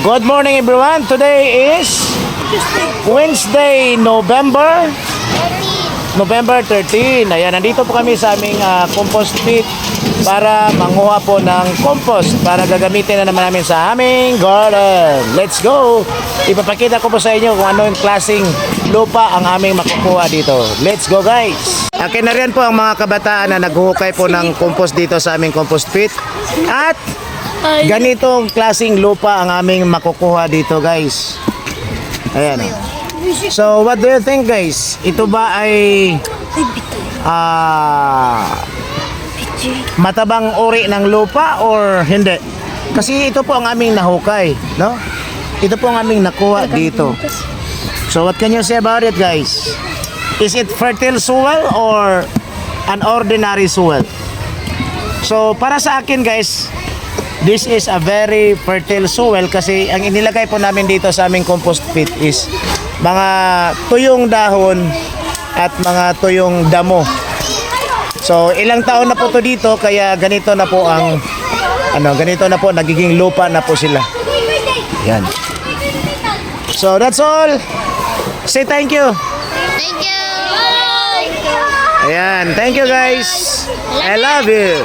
Good morning everyone. Today is Wednesday, November November 13. Ayan, nandito po kami sa aming ah, compost pit para manguha po ng compost para gagamitin na naman namin sa aming garden. Let's go! Ipapakita ko po sa inyo kung ano yung klaseng lupa ang aming makukuha dito. Let's go guys! Akin na rin po ang mga kabataan na naghuhukay po ng compost dito sa aming compost pit. At ganitong klaseng lupa ang aming makukuha dito guys. Ayan. So, what do you think guys? Ito ba ay ah matabang uri ng lupa or hindi? Kasi ito po ang aming nahukay, no? Ito po ang aming nakuha dito. So, what can you say about it guys? Is it fertile soil or an ordinary soil? So, para sa akin guys, this is a very fertile soil kasi ang inilagay po namin dito sa aming compost pit is mga tuyong dahon at mga tuyong damo. So, ilang taon na po to dito kaya ganito na po ang ano, ganito na po nagiging lupa na po sila. Yan. So, that's all. Say thank you. Thank you. Ayan, thank you guys. I love you.